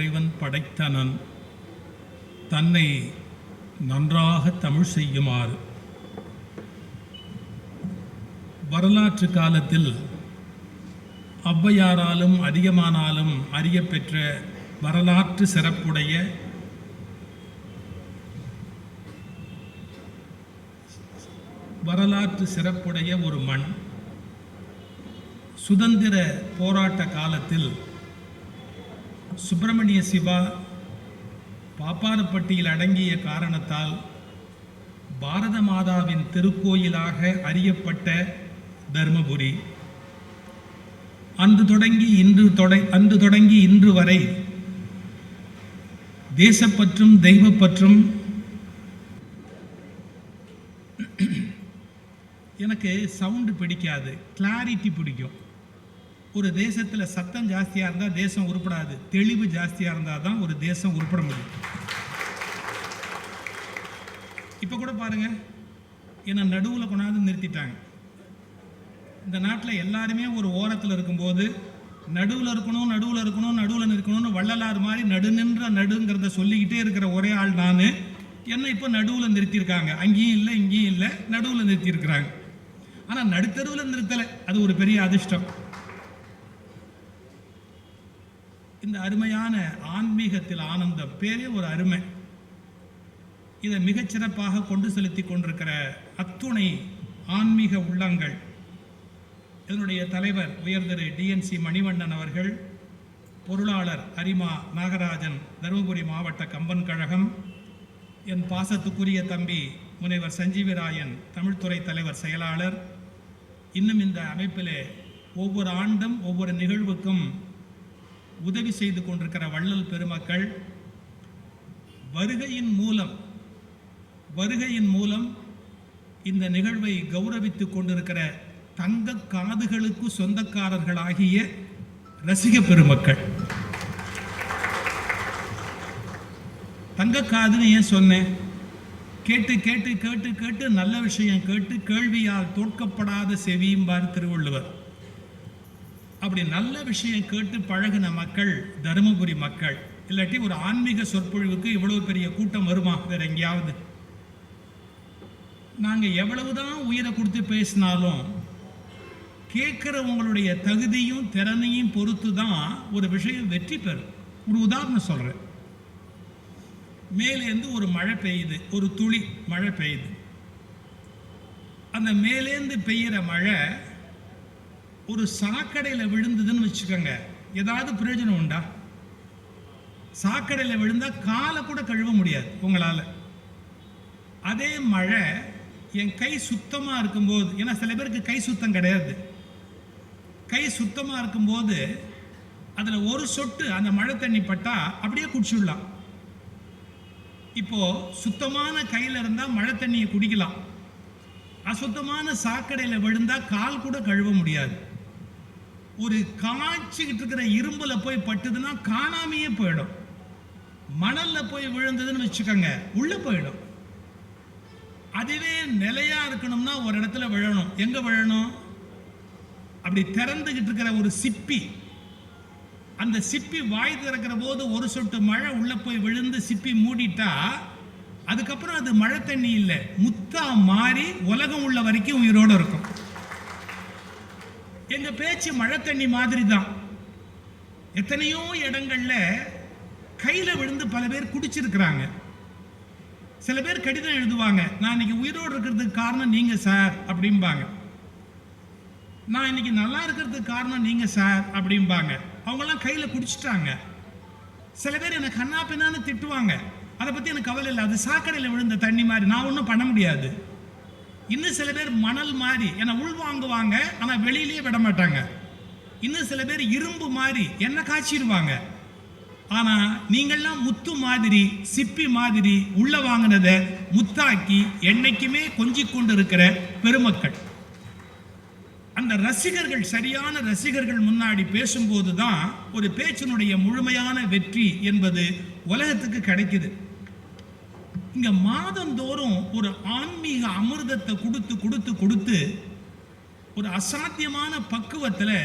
இறைவன் படைத்தனன் தன்னை நன்றாக தமிழ் செய்யுமாறு. வரலாற்று காலத்தில் ஔவையாராலும் அதிகமானாலும் அறியப்பெற்ற வரலாற்று சிறப்புடைய வரலாற்று சிறப்புடைய ஒரு மண். சுதந்திர போராட்ட காலத்தில் சுப்பிரமணிய சிவா பாப்பாரப்பட்டியில் அடங்கிய காரணத்தால் பாரத மாதாவின் திருக்கோயிலாக அறியப்பட்ட தர்மபுரி. அன்று தொடங்கி இன்று தொடை அன்று தொடங்கி இன்று வரை தேசப்பற்றும் தெய்வப்பற்றும் எனக்கு சவுண்டு பிடிக்காது கிளாரிட்டி பிடிக்கும். ஒரு தேசத்தில் சத்தம் ஜாஸ்தியாக இருந்தால் தேசம் உருப்படாது. தெளிவு ஜாஸ்தியாக இருந்தால் தான் ஒரு தேசம் உருப்பட முடியும். இப்போ கூட பாருங்க. என்னை நடுவில் கொண்டாந்து நிறுத்திட்டாங்க. இந்த நாட்டில் எல்லாருமே ஒரு ஓரத்தில் இருக்கும்போது நடுவில் இருக்கணும் நடுவில் இருக்கணும் நடுவில் நிற்கணும்னு வள்ளலார் மாதிரி நடுநின்ற நடுங்கிறத சொல்லிக்கிட்டே இருக்கிற ஒரே ஆள் நான். என்ன இப்போ நடுவில் நிறுத்தியிருக்காங்க. அங்கேயும் இல்லை இங்கேயும் இல்லை நடுவில் நிறுத்தியிருக்கிறாங்க. ஆனால் நடுத்தருவில் நிறுத்தலை. அது ஒரு பெரிய அதிர்ஷ்டம். இந்த அருமையான ஆன்மீகத்தில் ஆனந்தம் பேரே ஒரு அருமை. இதை மிகச்சிறப்பாக கொண்டு செலுத்தி கொண்டிருக்கிற அத்துணை ஆன்மீக உள்ளங்கள். இதனுடைய தலைவர் உயர்திரு டிஎன்சி மணிவண்ணன் அவர்கள் பொருளாளர் அரிமா நாகராஜன் தருமபுரி மாவட்ட கம்பன் கழகம் என் பாசத்துக்குரிய தம்பி முனைவர் சஞ்சீவிராயன் தமிழ்துறை தலைவர் செயலாளர். இன்னும் இந்த அமைப்பிலே ஒவ்வொரு ஆண்டும் ஒவ்வொரு நிகழ்வுக்கும் உதவி செய்து கொண்டிருக்கிற வள்ளல் பெருமக்கள் வருகையின் மூலம் வருகையின் மூலம் இந்த நிகழ்வை கௌரவித்து கொண்டிருக்கிற தங்க காதுகளுக்கு சொந்தக்காரர்களாகிய ரசிக பெருமக்கள். தங்க காதுன்னு ஏன் சொன்னேன்? கேட்டு கேட்டு கேட்டு கேட்டு நல்ல விஷயம் கேட்டு கேள்வியால் தோற்கப்படாத செவியும்பார் திருவள்ளுவர். அப்படி நல்ல விஷயம் கேட்டு பழகின மக்கள் தருமபுரி மக்கள் இல்லாட்டி ஒரு ஆன்மீக சொற்பொழிவுக்கு இவ்வளவு பெரிய கூட்டம் வருமா? வேற எங்கேயாவது. நாங்க எவ்வளவுதான் உயிரை கொடுத்து பேசினாலும் கேட்குறவங்களுடைய தகுதியும் திறனையும் பொறுத்து தான் ஒரு விஷயம் வெற்றி பெறும். ஒரு உதாரணம் சொல்றேன். மேலேருந்து ஒரு மழை பெய்யுது ஒரு துளி மழை பெய்யுது. அந்த மேலேந்து பெய்கிற மழை ஒரு சாக்கடையில் விழுந்ததுன்னு வச்சுக்கோங்க. ஏதாவது பிரயோஜனம் உண்டா? சாக்கடையில் விழுந்தால் காலை கூட கழுவ முடியாது உங்களால். அதே மழை என் கை சுத்தமாக இருக்கும்போது ஏன்னா சில பேருக்கு கை சுத்தம் கிடையாது. கை சுத்தமாக இருக்கும்போது அதில் ஒரு சொட்டு அந்த மழை தண்ணி பட்டால் அப்படியே குடிச்சுடலாம். இப்போது சுத்தமான கையில் இருந்தால் மழை தண்ணியை குடிக்கலாம். அசுத்தமான சாக்கடையில் விழுந்தால் கால் கூட கழுவ முடியாது. ஒரு காய்ச்சிக்கிட்டு இருக்கிற இரும்புல போய் பட்டுதுன்னா காணாமையே போயிடும். மணல்ல போய் விழுந்ததுன்னு வச்சுக்கோங்க உள்ள போயிடும். அதுவே நிலையா இருக்கணும்னா ஒரு இடத்துல விழணும். எங்க விழணும்? அப்படி திறந்துகிட்டு இருக்கிற ஒரு சிப்பி. அந்த சிப்பி வாய் திறக்கிற போது ஒரு சொட்டு மழை உள்ள போய் விழுந்து சிப்பி மூடிட்டா அதுக்கப்புறம் அது மழை தண்ணி இல்லை. முத்தா மாறி உலகம் உள்ள வரைக்கும் உயிரோடு இருக்கும். எங்க பேச்சு மழை தண்ணி மாதிரி தான் எத்தனையோ இடங்கள்ல கையில விழுந்து பல பேர் குடிச்சிருக்கிறாங்க. சில பேர் கடிதம் எழுதுவாங்க. நான் இன்னைக்கு உயிரோடு இருக்கிறதுக்கு காரணம் நீங்க சார் அப்படிம்பாங்க. நான் இன்னைக்கு நல்லா இருக்கிறதுக்கு காரணம் நீங்க சார் அப்படிம்பாங்க. அவங்கெல்லாம் கையில குடிச்சிட்டாங்க. சில பேர் எனக்கு கண்ணா பின்னான்னு திட்டுவாங்க. அதை பத்தி எனக்கு கவலை இல்லை. அது சாக்கடையில் விழுந்த தண்ணி மாதிரி. நான் ஒன்றும் பண்ண முடியாது. இன்னும் சில பேர் மணல் மாதிரி என்னை உள் வாங்குவாங்க ஆனால் வெளியிலேயே விட மாட்டாங்க. இன்னும் சில பேர் இரும்பு மாதிரி என்ன காய்ச்சிடுவாங்க ஆனால் நீங்கள்லாம் முத்து மாதிரி சிப்பி மாதிரி உள்ளே வாங்கினதை முத்தாக்கி என்னைக்குமே கொஞ்சி கொண்டு இருக்கிற பெருமக்கள். அந்த ரசிகர்கள் சரியான ரசிகர்கள் முன்னாடி பேசும்போது தான் ஒரு பேச்சினுடைய முழுமையான வெற்றி என்பது உலகத்துக்கு கிடைக்குது. இங்க மாதந்தோறும் ஒரு ஆன்மீக அமிர்தத்தை கொடுத்து கொடுத்து கொடுத்து ஒரு அசாத்தியமான பக்குவத்தில்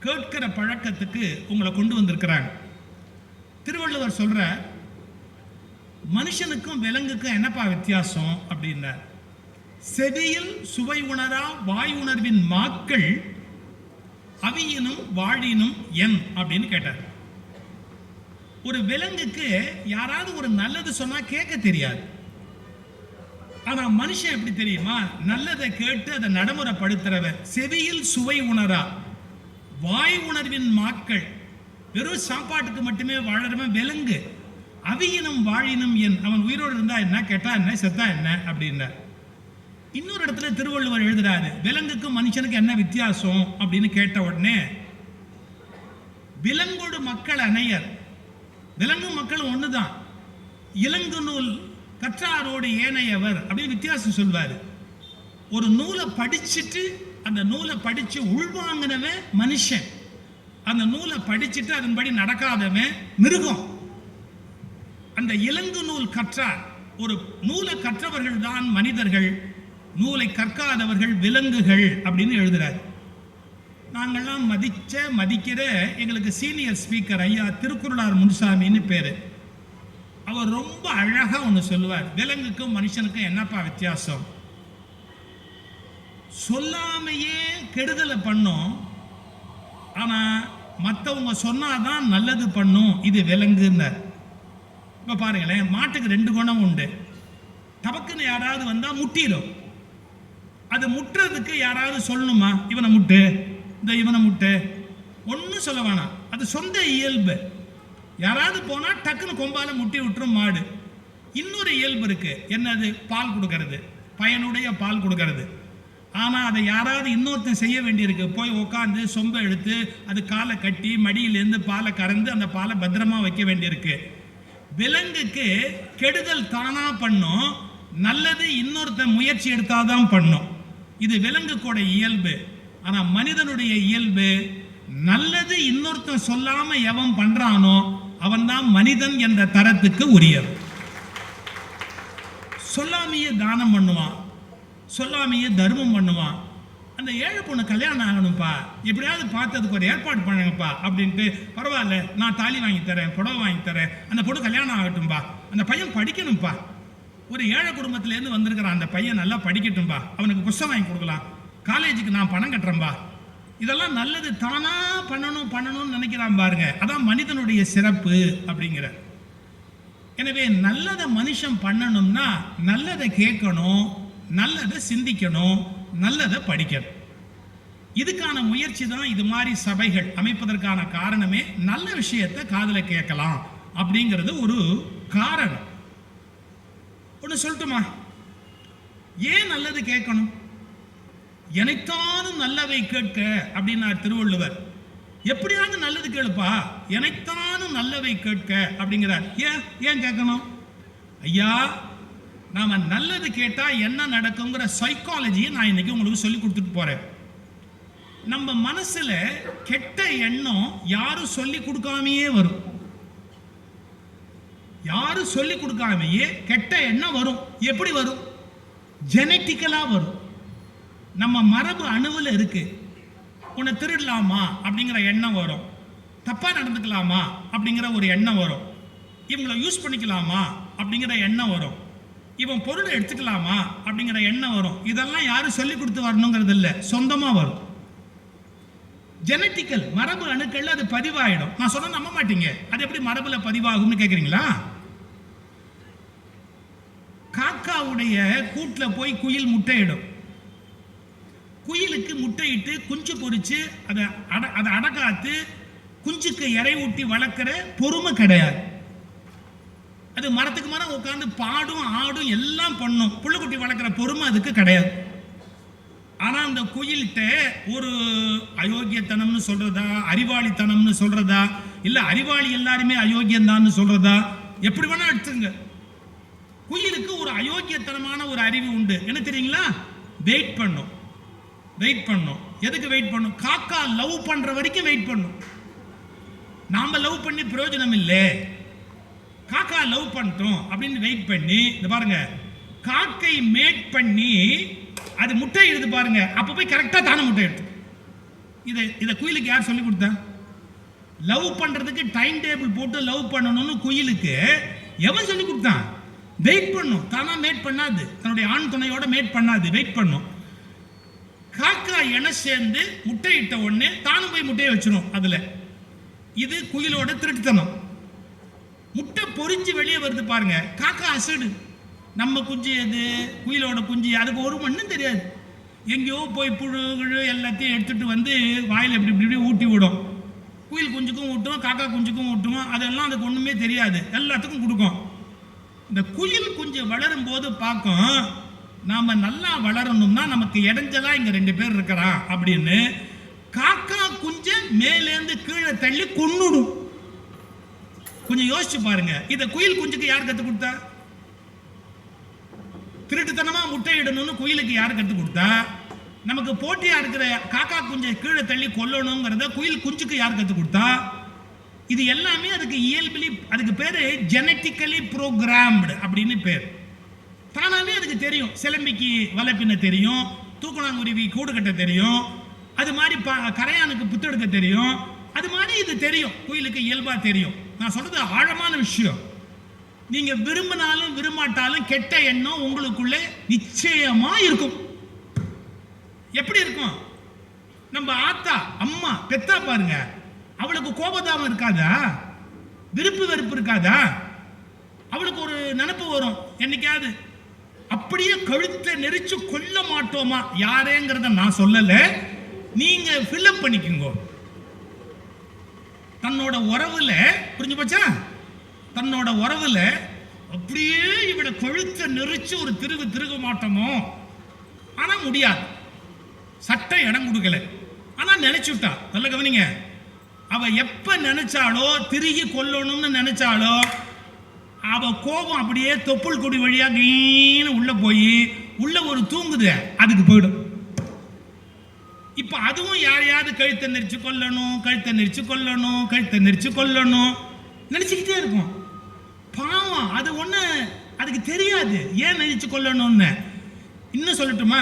கேட்கிற பழக்கத்துக்கு உங்களை கொண்டு வந்திருக்கிறாங்க. திருவள்ளுவர் சொல்ற மனுஷனுக்கும் விலங்குக்கும் என்னப்பா வித்தியாசம்? அப்படின்னார். செவியில் சுவை உணரா வாய் உணர்வின் மாக்கள் அவியினும் வாழினும் என் அப்படின்னு கேட்டார். ஒரு விலங்குக்கு யாராவது ஒரு நல்லது சொன்னா கேட்க தெரியாது. ஆனா மனுஷன் எப்படி தெரியுமா? நல்லதை கேட்டு அதை நடைமுறைப்படுத்துறவன். செவியில் சுவை உணரா. வாய் உணர்வின் மாக்கள். வெறும் சாப்பாட்டுக்கு மட்டுமே வாழறவன் விலங்கு. அவியினும் வாழினும் என். அவன் உயிரோடு இருந்தா என்ன? கேட்டா என்ன? செத்தா என்ன? அப்படின்னார். இன்னொரு இடத்துல திருவள்ளுவர் எழுதுறாரு விலங்குக்கும் மனுஷனுக்கு என்ன வித்தியாசம்? அப்படின்னு கேட்ட உடனே விலங்கோடு மக்கள் அணையர். விலங்கு ஒன்று தான் இலங்கு நூல் கற்றாரோடு ஏனையவர் அப்படின்னு வித்தியாசம் சொல்வார். ஒரு நூலை படிச்சுட்டு அந்த நூலை படித்து உள்வாங்கினவன் மனுஷன். அந்த நூலை படிச்சுட்டு அதன்படி நடக்காதவன் மிருகம். அந்த இலங்கு நூல் கற்றார். ஒரு நூலை கற்றவர்கள் தான் மனிதர்கள். நூலை கற்காதவர்கள் விலங்குகள் அப்படின்னு எழுதுறாரு. நாங்கள்லாம் மதிச்ச மதிக்கிற எங்களுக்கு சீனியர் ஸ்பீக்கர் ஐயா திருக்குறளார் முனுசாமின்னு பேர். அவர் ரொம்ப அழகாக ஒன்று சொல்லுவார். விலங்குக்கும் மனுஷனுக்கும் என்னப்பா வித்தியாசம்? சொல்லாமையே கெடுதலை பண்ணும். ஆனால் மற்றவங்க சொன்னாதான் நல்லது பண்ணும். இது விலங்குன்னார். இப்போ பாருங்களேன் மாட்டுக்கு ரெண்டு குணம் உண்டு. தபக்குன்னு யாராவது வந்தால் முட்டிடும். அது முட்டுறதுக்கு யாராவது சொல்லணுமா? இவனை முட்டு. இந்த இவனை முட்டு. ஒன்றும் சொல்ல வேணாம். அது சொந்த இயல்பு. யாராவது போனால் டக்குன்னு கொம்பால முட்டி விட்டுரும் மாடு. இன்னொரு இயல்பு இருக்குது என்னது? பால் கொடுக்கறது. பயனுடைய பால் கொடுக்கறது. ஆனால் அதை யாராவது இன்னொருத்தன் செய்ய வேண்டியிருக்கு. போய் உட்காந்து சொம்பை எடுத்து அது காலை கட்டி மடியிலேருந்து பாலை கறந்து அந்த பாலை பத்திரமா வைக்க வேண்டியிருக்கு. விலங்குக்கு கெடுதல் தானாக பண்ணும். நல்லது இன்னொருத்தன் முயற்சி எடுத்தாதான் பண்ணும். இது விலங்குக்கூட இயல்பு. ஆனால் மனிதனுடைய இயல்பு நல்லது இன்னொருத்தன் சொல்லாம எவன் பண்றானோ அவன்தான் மனிதன் என்ற தரத்துக்கு உரியவன். சொல்லாமையே தானம் பண்ணுவான் சொல்லாமையே தர்மம் பண்ணுவான். அந்த ஏழை பொண்ணு கல்யாணம் ஆகணும்ப்பா எப்படியாவது பார்த்ததுக்கு ஒரு ஏற்பாடு பண்ணுங்கப்பா அப்படின்ட்டு பரவாயில்ல நான் தாலி வாங்கி தரேன் புடவை வாங்கி தரேன் அந்த பொண்ணு கல்யாணம் ஆகட்டும்பா. அந்த பையன் படிக்கணும்ப்பா ஒரு ஏழை குடும்பத்திலேருந்து வந்திருக்கிறான் அந்த பையன் நல்லா படிக்கட்டும்பா. அவனுக்கு புஸ்தகம் வாங்கி கொடுக்கலாம். காலேஜுக்கு நான் பணம் கட்டுறேன்பா இதெல்லாம் நல்லது தானா பண்ணணும் பண்ணணும்னு நினைக்கிறான் பாருங்க. அதான் மனிதனுடைய சிறப்பு அப்படிங்கிற எனவே நல்லதை மனுஷன் பண்ணணும்னா நல்லதை கேட்கணும் நல்லதை சிந்திக்கணும் நல்லதை படிக்கணும். இதுக்கான முயற்சி தான் இது மாதிரி சபைகள் அமைப்பதற்கான காரணமே நல்ல விஷயத்தை காதில் கேட்கலாம் அப்படிங்கிறது ஒரு காரணம். ஒன்று சொல்லட்டுமா? ஏன் நல்லது கேட்கணும்? எனக்கான நல்லவை கேட்க அப்படின்னார் திருவள்ளுவர். எப்படியாவது நல்லது கேளுப்பா. எனக்கான நல்லவை கேட்க அப்படிங்கிறார். ஏன்? ஏன் கேட்கணும்? ஐயா நாம நல்லது கேட்டா என்ன நடக்குங்கிற சைக்காலஜியை நான் இன்னைக்கு உங்களுக்கு சொல்லி கொடுத்துட்டு போறேன். நம்ம மனசுல கெட்ட எண்ணம் யாரும் சொல்லி கொடுக்காமையே வரும். யாரும் சொல்லி கொடுக்காமையே கெட்ட எண்ணம் வரும். எப்படி வரும்? ஜெனட்டிக்கலா வரும். நம்ம மரபு அணுவில் இருக்கு. உன்னை திருடலாமா? அப்படிங்கிற எண்ணம் வரும். தப்பாக நடந்துக்கலாமா? அப்படிங்கிற ஒரு எண்ணம் வரும். இவங்களை யூஸ் பண்ணிக்கலாமா? அப்படிங்கிற எண்ணம் வரும். இவன் பொருளை எடுத்துக்கலாமா? அப்படிங்கிற எண்ணம் வரும். இதெல்லாம் யாரும் சொல்லி கொடுத்து வரணுங்கிறது இல்லை. சொந்தமாக வரும். ஜெனட்டிக்கல் மரபு அணுக்கள் அது பதிவாயிடும். நான் சொன்ன நம்ப மாட்டீங்க. அது எப்படி மரபுல பதிவாகும்னு கேட்குறீங்களா காக்காவுடைய கூட்டில் போய் குயில் முட்டையிடும். குயிலுக்கு முட்டையிட்டு குஞ்சு பொறிச்சு அதை அட அதை அடக்காத்து குஞ்சுக்கு இறை ஊட்டி வளர்க்குற பொறுமை கிடையாது. அது மரத்துக்கு மரம் உட்காந்து பாடும் ஆடும் எல்லாம் பண்ணும். புள்ளுக்குட்டி வளர்க்குற பொறுமை அதுக்கு கிடையாது. ஆனால் அந்த குயில்கிட்ட ஒரு அயோக்கியத்தனம்னு சொல்கிறதா அறிவாளித்தனம்னு சொல்கிறதா இல்லை அறிவாளி எல்லாருமே அயோக்கியந்தான்னு சொல்கிறதா எப்படி வேணால் எடுத்துங்க குயிலுக்கு ஒரு அயோக்கியத்தனமான ஒரு அறிவு உண்டு. என்ன தெரியுங்களா? வெயிட் பண்ணும். வெயிட் பண்ணும். எதுக்கு வெயிட் பண்ணும்? காக்கா லவ் பண்ணுற வரைக்கும் வெயிட் பண்ணும். நாம் லவ் பண்ணி பிரயோஜனம் இல்லை. காக்கா லவ் பண்ணிட்டோம் அப்படின்னு வெயிட் பண்ணி இந்த பாருங்க. காக்கை மேட் பண்ணி அது முட்டை இடுது பாருங்க. அப்போ போய் கரெக்டாக தானே முட்டை எடுத்து. இதை இதை குயிலுக்கு யார் சொல்லி கொடுத்தா? லவ் பண்ணுறதுக்கு டைம் டேபிள் போட்டு லவ் பண்ணணும்னு குயிலுக்கு எவன் சொல்லி கொடுத்தான்? வெயிட் பண்ணும். தானாக மேட் பண்ணாது. தன்னுடைய ஆண் துணையோட மேட் பண்ணாது. வெயிட் பண்ணும். காக்கா என சேர்ந்து முட்டையிட்ட உடனே தானும் போய் முட்டையை வச்சிடும் அதில். இது குயிலோட திருட்டுத்தனம். முட்டை பொறிஞ்சு வெளியே வருது பாருங்க. காக்கா அசடு. நம்ம குஞ்சு எது? குயிலோட குஞ்சு. அதுக்கு ஒரு மண்ணும் தெரியாது. எங்கேயோ போய் புழு கிழு எல்லாத்தையும் எடுத்துட்டு வந்து வாயில் இப்படி இப்படி இப்படி ஊட்டி விடும். குயில் குஞ்சுக்கும் ஊட்டும் காக்கா குஞ்சுக்கும் ஊட்டும் அதெல்லாம் அதுக்கு ஒன்றுமே தெரியாது. எல்லாத்துக்கும் கொடுக்கும். இந்த குயில் குஞ்சு வளரும் போது பார்க்கும் நாம் நல்லா வளரணும்னா நமக்கு இடைஞ்சலா இங்கே ரெண்டு பேர் இருக்கிறான் அப்படின்னு காக்கா குஞ்ச மேலேந்து கீழே தள்ளி கொன்னுடும். கொஞ்சம் யோசிச்சு பாருங்க. இதை குயில் குஞ்சுக்கு யார் கற்றுக் கொடுத்தா? திருட்டுத்தனமாக முட்டையிடணும்னு குயிலுக்கு யார் கற்றுக் கொடுத்தா? நமக்கு போட்டியாக இருக்கிற காக்கா குஞ்சை கீழே தள்ளி கொல்லணுங்கிறத குயில் குஞ்சுக்கு யார் கற்றுக் கொடுத்தா? இது எல்லாமே அதுக்கு இயல்பிலி அதுக்கு பேர் ஜெனட்டிக்கலி ப்ரோக்ராம்டு அப்படின்னு பேர். தானாவே அதுக்கு தெரியும். சிலம்பிக்கு வலை பின்ன தெரியும். தூக்குனாங்குருவி கூடு கட்ட தெரியும். அது மாதிரி ப- கரையானுக்கு புத்தெடுக்க தெரியும். அது மாதிரி இது தெரியும். குயிலுக்கு இயல்பாக தெரியும். நான் சொல்கிறது ஆழமான விஷயம். நீங்கள் விரும்பினாலும் விரும்பாட்டாலும் கெட்ட எண்ணம் உங்களுக்குள்ளே நிச்சயமாக இருக்கும். எப்படி இருக்கும்? நம்ம ஆத்தா அம்மா பெத்தா பாருங்க. அவளுக்கு கோபதாபம் இருக்காதா? விருப்பு வெறுப்பு இருக்காதா? அவளுக்கு ஒரு நினப்பு வரும். என்னைக்காவது அப்படியே கழுத்தை நெரிச்சு கொல்ல மாட்டோமா? யாரேங்கிறத நான் சொல்லல. நீங்க ஃபில்அப் பண்ணிக்கோங்க. தன்னோட உறவுல புரிஞ்சு போச்சா? தன்னோட உறவுல அப்படியே இவட கழுத்தை நெரிச்சு ஒரு திருகு திருக மாட்டோமோ? ஆனா முடியாது. சட்டம் இடம் கொடுக்கல. ஆனா நினைச்சுட்டா நல்ல கவனிங்க. அவ எப்ப நினைச்சாலோ திருகி கொல்லணும்னு நினைச்சாலோ அவள் கோபம் அப்படியே தொப்புள் கொடி வழியாக கீழே உள்ளே போய் உள்ளே ஒரு தூங்குது. அதுக்கு போயிடும். இப்போ அதுவும் யாரையாவது கழுத்தை நெரிச்சு கொல்லணும் கழுத்தை நெரிச்சு கொல்லணும் கழுத்தை நெரிச்சு கொல்லணும். நினச்சிக்கிட்டே இருக்கும். பாவம் அது ஒன்று அதுக்கு தெரியாது. ஏன் நெரிச்சு கொல்லணும்னு? இன்னும் சொல்லட்டுமா?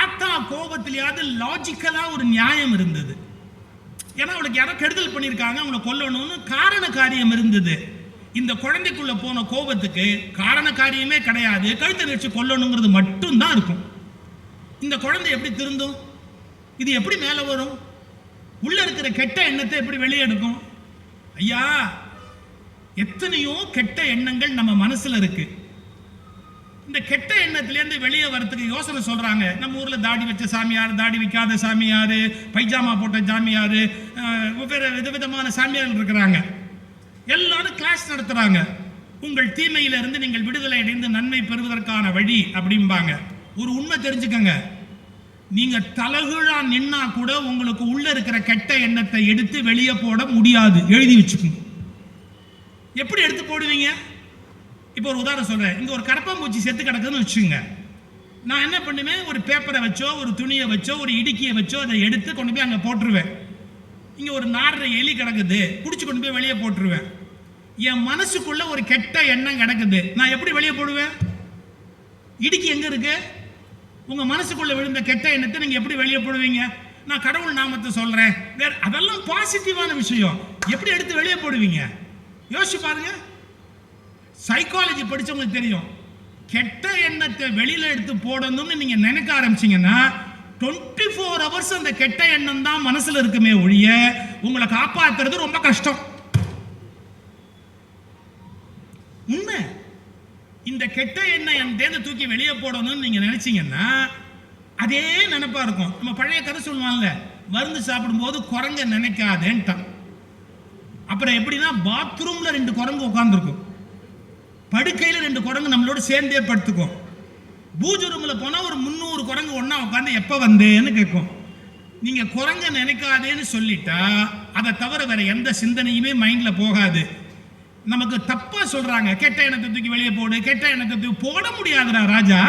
ஆத்தா கோபத்திலேயாவது லாஜிக்கலாக ஒரு நியாயம் இருந்தது. ஏன்னா அவளுக்கு யாரோ கெடுதல் பண்ணியிருக்காங்க அவளை கொல்லணும்னு காரண காரியம் இருந்தது. இந்த குழந்தைக்குள்ள போன கோபத்துக்கு காரண காரியமே கிடையாது. கழுத்தை நெரிச்சு கொல்லணுங்கிறது மட்டும்தான் இருக்கும். இந்த குழந்தை எப்படி திருந்தும்? இது எப்படி மேலே வரும்? உள்ள இருக்கிற கெட்ட எண்ணத்தை எப்படி வெளியே எடுக்கும்? ஐயா எத்தனையோ கெட்ட எண்ணங்கள் நம்ம மனசுல இருக்கு. இந்த கெட்ட எண்ணத்திலேருந்து வெளியே வரதுக்கு யோசனை சொல்றாங்க. நம்ம ஊர்ல தாடி வச்ச சாமியார் தாடி வைக்காத சாமியார் பைஜாமா போட்ட சாமியார் வெவ்வேறு விதவிதமான சாமியார்கள் இருக்கிறாங்க. எல்லாரும் கிளாஸ் நடத்துறாங்க. உங்கள் தீமையிலிருந்து நீங்கள் விடுதலை அடைந்து நன்மை பெறுவதற்கான வழி அப்படிம்பாங்க. ஒரு உண்மை தெரிஞ்சுக்கங்க. நீங்க தலகுழா நின்னா கூட உங்களுக்கு உள்ள இருக்கிற கெட்ட எண்ணத்தை எடுத்து வெளியே போட முடியாது. எழுதி வச்சுக்கோங்க. எப்படி எடுத்து போடுவீங்க? இப்போ ஒரு உதாரணம் சொல்றேன். இங்க ஒரு கரப்பாம்பூச்சி செத்து கிடக்குதுன்னு வச்சுங்க நான் என்ன பண்ணுவேன்? ஒரு பேப்பரை வச்சோ ஒரு துணியை வச்சோ ஒரு இடுக்கியை வச்சோ அதை எடுத்து கொண்டு போய் அங்கே போட்டுருவேன். இங்க ஒரு நாடுற எலி கிடக்குது. பிடிச்சி கொண்டு போய் வெளியே போட்டுருவேன். என் மனசுக்குள்ள ஒரு கெட்ட எண்ணம் கிடக்குது. நான் எப்படி வெளியே போடுவேன்? இடுக்கி எங்க இருக்கு? உங்க மனசுக்குள்ள விழுந்த கெட்ட எண்ணத்தை நீங்க எப்படி வெளியே போடுவீங்க? நான் கடவுள் நாமத்தை சொல்றேன். வேற அதெல்லாம் பாசிட்டிவான விஷயம். எப்படி எடுத்து வெளியே போடுவீங்க? யோசிச்சு பாருங்க. சைக்காலஜி படிச்சவங்களுக்கு தெரியும். கெட்ட எண்ணத்தை வெளியில எடுத்து போடணும்னு நீங்க நினைக்க ஆரம்பிச்சீங்கன்னா டுவெண்ட்டி ஃபோர் ஹவர்ஸ் அந்த கெட்ட எண்ணம் தான் மனசில் இருக்குமே ஒழிய உங்களை காப்பாற்றுறது ரொம்ப கஷ்டம். உண்மை. இந்த கெட்ட எண்ணம் என் தேர்ந்த தூக்கி வெளியே போடணும்னு நீங்கள் நினச்சிங்கன்னா அதே நினப்பாக இருக்கும். நம்ம பழைய கதை சொல்லுவாங்கல்ல மருந்து சாப்பிடும்போது குரங்க நினைக்காதேன்ட்டான். அப்புறம் எப்படின்னா பாத்ரூமில் ரெண்டு குரங்கு உட்காந்துருக்கும் படுக்கையில் ரெண்டு குரங்கு நம்மளோட சேர்ந்தே படுத்துக்கும். பூஜ் ரூமில் போனால் ஒரு முந்நூறு குரங்கு ஒன்றா உட்காந்து எப்போ வந்தேன்னு கேட்கும். நீங்கள் குரங்க நினைக்காதேன்னு சொல்லிட்டா அதை தவிர வேற எந்த சிந்தனையுமே மைண்டில் போகாது. நமக்கு தப்பாக சொல்கிறாங்க கெட்ட எண்ணத்தை தூக்கி வெளியே போடு கெட்ட எண்ணத்தை தூக்கி போட முடியாதுடா ராஜா.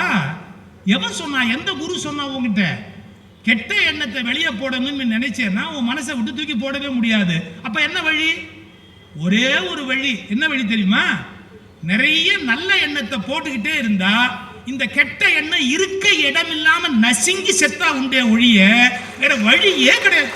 எவன் சொன்னா எந்த குரு சொன்னா உங்ககிட்ட கெட்ட எண்ணத்தை வெளியே போடணும்னு நினைச்சேன்னா உன் மனசை விட்டு தூக்கி போடவே முடியாது. அப்போ என்ன வழி? ஒரே ஒரு வழி. என்ன வழி தெரியுமா? நிறைய நல்ல எண்ணத்தை போட்டுக்கிட்டே இருந்தால் இந்த கெட்ட எண்ணம் இருக்க இடம் இல்லாம நசுங்கி செத்தா உண்டே ஒழிய வேற வழியே கிடையாது.